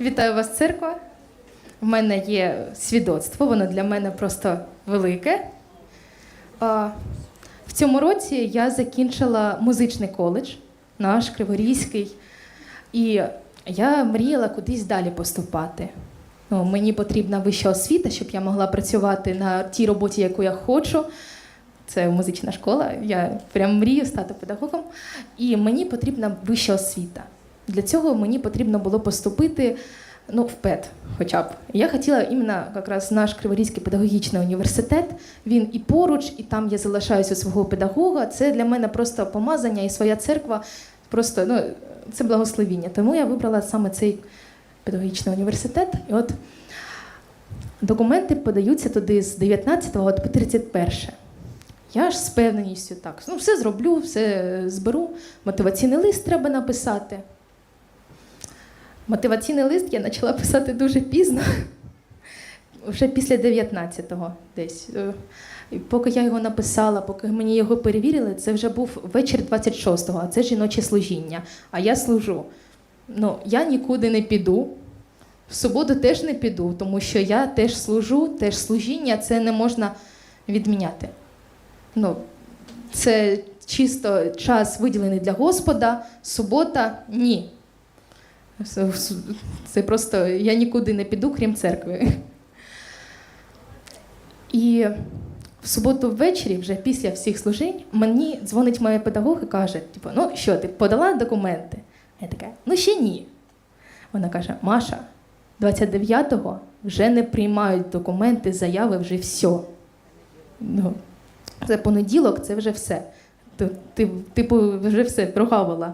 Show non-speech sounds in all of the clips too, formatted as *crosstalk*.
Вітаю вас, церква. В мене є свідоцтво, воно для мене просто велике. В цьому році я закінчила музичний коледж, наш Криворізький, і я мріяла кудись далі поступати. Ну, мені потрібна вища освіта, щоб я могла працювати на тій роботі, яку я хочу. Це музична школа. Я прям мрію стати педагогом. І мені потрібна вища освіта. Для цього мені потрібно було поступити ну, в ПЕД хоча б. Я хотіла іменно якраз наш Криворізький педагогічний університет. Він і поруч, і там я залишаюся у свого педагога. Це для мене просто помазання і своя церква. Просто ну, це благословіння. Тому я вибрала саме цей педагогічний університет. І от документи подаються туди з 19 по 31. Я ж з певненістю так, ну все зроблю, все зберу. Мотиваційний лист треба написати. Мотиваційний лист я почала писати дуже пізно, вже після 19-го десь. Е, І поки я його написала, поки мені його перевірили, це вже був вечір 26-го, а це жіноче служіння. А я служу. Ну, я нікуди не піду. В суботу теж не піду, тому що я теж служу, теж служіння, це не можна відміняти. Ну, це чисто час виділений для Господа, субота ні. Це- просто я нікуди не піду, крім церкви. І в суботу ввечері, вже після всіх служінь, мені дзвонить моя педагог і каже: типу, ну що, ти подала документи? Я така, ну ще ні. Вона каже: Маша, 29-го вже не приймають документи, заяви, вже все. Ну, це понеділок, це вже все. Ти, типу, вже все прогавила.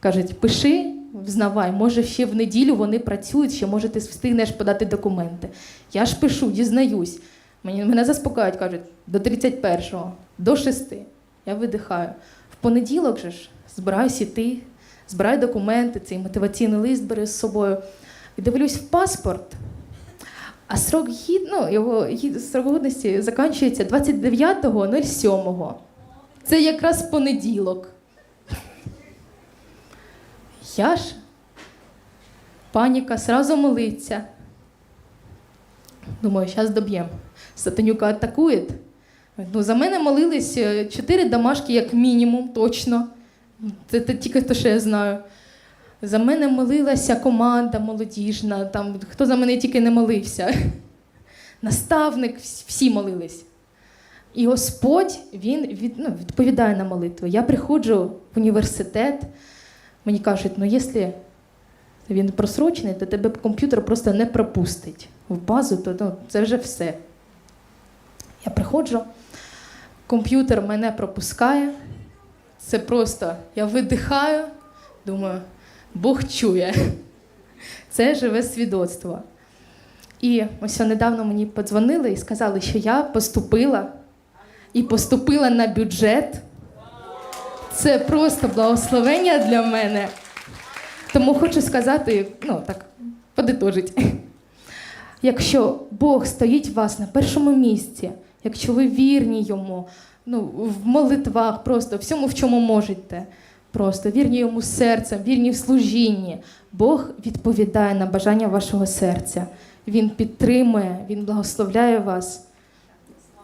Кажуть, пиши, взнавай, може ще в неділю вони працюють, ще може ти встигнеш подати документи. Я ж пишу, дізнаюсь. Мені, мене заспокоюють, кажуть, до 31-го, до 6. Я видихаю. В понеділок же ж збираюсь іти, збираю документи, цей мотиваційний лист бери з собою. І дивлюсь в паспорт. А срок гід, ну, його срок годності закінчується 29.07. Це якраз понеділок. Я ж паніка сразу молиться. Думаю, зараз доб'ємо. Сатанюка атакує. Ну, за мене молились е, чотири домашки, як мінімум, точно. Це, це тільки те, що я знаю. За мене молилася команда молодіжна, там, хто за мене тільки не молився. *laughs* Наставник, всі молились. І Господь він від, ну, відповідає на молитву. Я приходжу в університет, мені кажуть, ну якщо він просрочений, то тебе комп'ютер просто не пропустить в базу, то ну, це вже все. Я приходжу, комп'ютер мене пропускає. Це просто я видихаю, думаю, Бог чує. Це живе свідоцтво. І ось недавно мені подзвонили і сказали, що я поступила і поступила на бюджет. Це просто благословення для мене. Тому хочу сказати, ну так, подитожить. Якщо Бог стоїть у вас на першому місці, якщо ви вірні йому, ну, в молитвах, просто всьому, в чому можете, просто вірні йому серцем, вірні в служінні, Бог відповідає на бажання вашого серця. Він підтримує, Він благословляє вас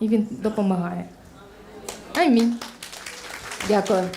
і Він допомагає. Амінь. Дякую.